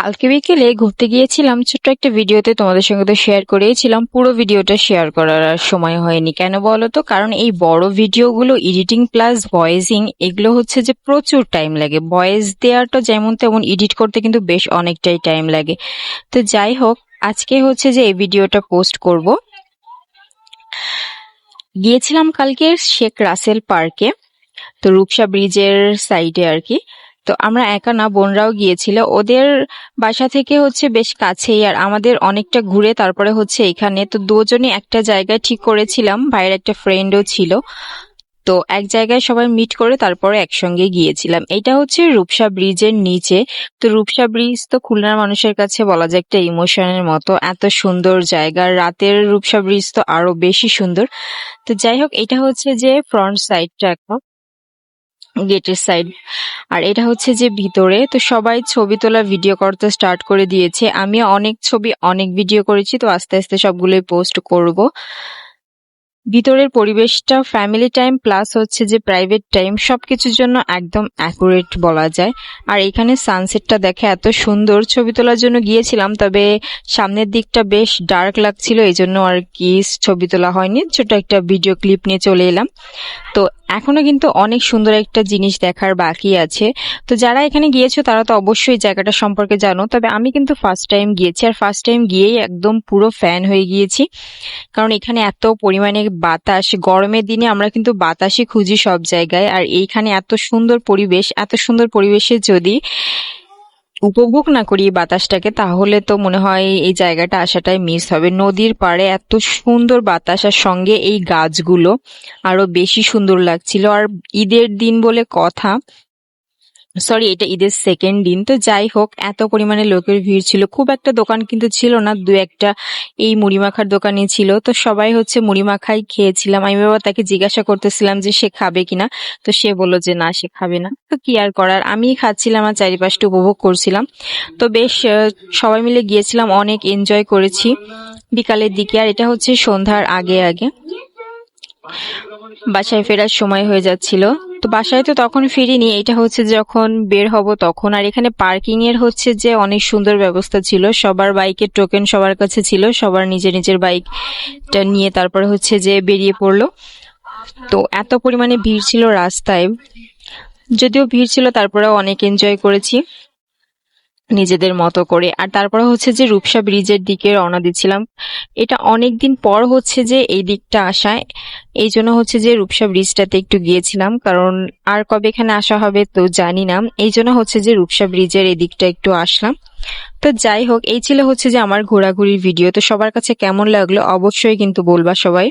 কালকে বিকেলে ঘুরতে গিয়েছিলাম, ছোট্ট একটা ভিডিওতে তোমাদের সঙ্গে তো শেয়ার করেছিলাম পুরো ভিডিওটা শেয়ার করার আর সময় হয়নি। কেন বলো তো? কারণ এই বড় ভিডিওগুলো এডিটিং প্লাস ভয়েসিং এগুলো হচ্ছে যে প্রচুর টাইম লাগে। ভয়েস দেওয়াটা যেমন তেমন এডিট করতে কিন্তু বেশ অনেকটাই টাইম লাগে। তো যাই হোক, আজকে হচ্ছে যে এই ভিডিওটা পোস্ট করব। গিয়েছিলাম কালকে শেখ রাসেল পার্কে, তো রূপসা ব্রিজের সাইডে আর কি। তো আমরা একা না, বোনরাও গিয়েছিল। ওদের বাসা থেকে হচ্ছে বেশ কাছেই, আর আমাদের অনেকটা ঘুরে তারপরে হচ্ছে এখানে। তো দুজনে একটা জায়গায় ঠিক করেছিলাম, ভাইয়ের একটা ফ্রেন্ডও ছিল। তো এক জায়গায় সবাই মিট করে তারপরে একসঙ্গে গিয়েছিলাম। এটা হচ্ছে রূপসা ব্রিজের নিচে। তো রূপসা ব্রিজ তো খুলনার মানুষের কাছে বলা যায় একটা ইমোশনের মতো। এত সুন্দর জায়গা, রাতের রূপসা ব্রিজ তো আরও বেশি সুন্দর। তো যাই হোক, এটা হচ্ছে যে ফ্রন্ট সাইডটা একটা গেটের সাইড। আর এটা হচ্ছে যে ভিতরে। তো সবাই ছবি তোলা ভিডিও করতে স্টার্ট করে দিয়েছে। আমি অনেক ছবি, অনেক ভিডিও করেছি। তো আস্তে আস্তে সবগুলোই পোস্ট করব। ভিতরের পরিবেশটা ফ্যামিলি টাইম প্লাস হচ্ছে যে প্রাইভেট টাইম সব কিছুর জন্য একদম অ্যাকুরেট বলা যায়। আর এখানে সানসেটটা দেখে এত সুন্দর ছবি তোলার জন্য গিয়েছিলাম, তবে সামনের দিকটা বেশ ডার্ক লাগছিল এই জন্য আর কি ছবি তোলা হয়নি। ছোট একটা ভিডিও ক্লিপ নিয়ে চলে এলাম। তো এখনও কিন্তু অনেক সুন্দর একটা জিনিস দেখার বাকি আছে। তো যারা এখানে গিয়েছো, তারা তো অবশ্যই জায়গাটা সম্পর্কে জানো, তবে আমি কিন্তু ফার্স্ট টাইম গিয়েছি, আর ফার্স্ট টাইম গিয়েই একদম পুরো ফ্যান হয়ে গিয়েছি। কারণ এখানে এত পরিমাণে বাতাস। গরমের দিনে আমরা কিন্তু বাতাসই খুঁজি সব জায়গায়। আর এইখানে এত সুন্দর পরিবেশ, এত সুন্দর পরিবেশে যদি উপভোগ না করি বাতাসটাকে, তাহলে তো মনে হয় এই জায়গাটা আসাটাই মিস হবে। নদীর পাড়ে এত সুন্দর বাতাস আর সঙ্গে এই গাছগুলো আরও বেশি সুন্দর লাগছিল। আর ঈদের দিন বলে কথা সরি এটা ঈদের সেকেন্ড দিন। তো যাই হোক, এত পরিমাণে লোকের ভিড় ছিল। খুব একটা দোকান কিন্তু ছিল না, দু একটা এই মুড়ি মাখার দোকানে ছিল। তো সবাই হচ্ছে মুড়ি মাখাই খেয়েছিলাম। আমি বাবা তাকে জিজ্ঞাসা করতেছিলাম যে সে খাবে কিনা। তো সে বলল যে না, সে খাবে না। তো কি আর করার? আমি খাচ্ছিলাম আর চারিপাশটা উপভোগ করছিলাম। তো বেশ সবাই মিলে গিয়েছিলাম, অনেক এনজয় করেছি বিকালের দিকে। আর এটা হচ্ছে সন্ধ্যার আগে আগে। বাসায় ফেরার সময় হয়ে যাচ্ছিল। তো বাসায় তো তখন ফিরিনি, এটা হচ্ছে যখন বের হব তখন। আর এখানে পার্কিং এর হচ্ছে যে অনেক সুন্দর ব্যবস্থা ছিল, সবার বাইকের টোকেন সবার কাছে ছিল, সবার নিজের নিজের বাইকটা নিয়ে তারপরে হচ্ছে যে বেরিয়ে পড়ল। তো এত পরিমাণে ভিড় ছিল রাস্তায়, যদিও ভিড় ছিল, তারপরেও অনেক এনজয় করেছি। নিজেদের মতো করে। আর তারপরে হচ্ছে যে রূপসা ব্রিজের দিকে রওনা দিচ্ছিলাম। এটা অনেক দিন পর হচ্ছে যে এই দিকটা আসায়। এই জন্য হচ্ছে যে রূপসা ব্রিজটাতে একটু গিয়েছিলাম। কারণ আর কবে এখানে আসা হবে তো জানি না। এই জন্য হচ্ছে যে রূপসা ব্রিজের এই দিকটা একটু আসলাম। তো যাই হোক, এই ছিল হচ্ছে যে আমার ঘোরাঘুরির ভিডিও। তো সবার কাছে কেমন লাগল অবশ্যই কিন্তু বলবা সবাই।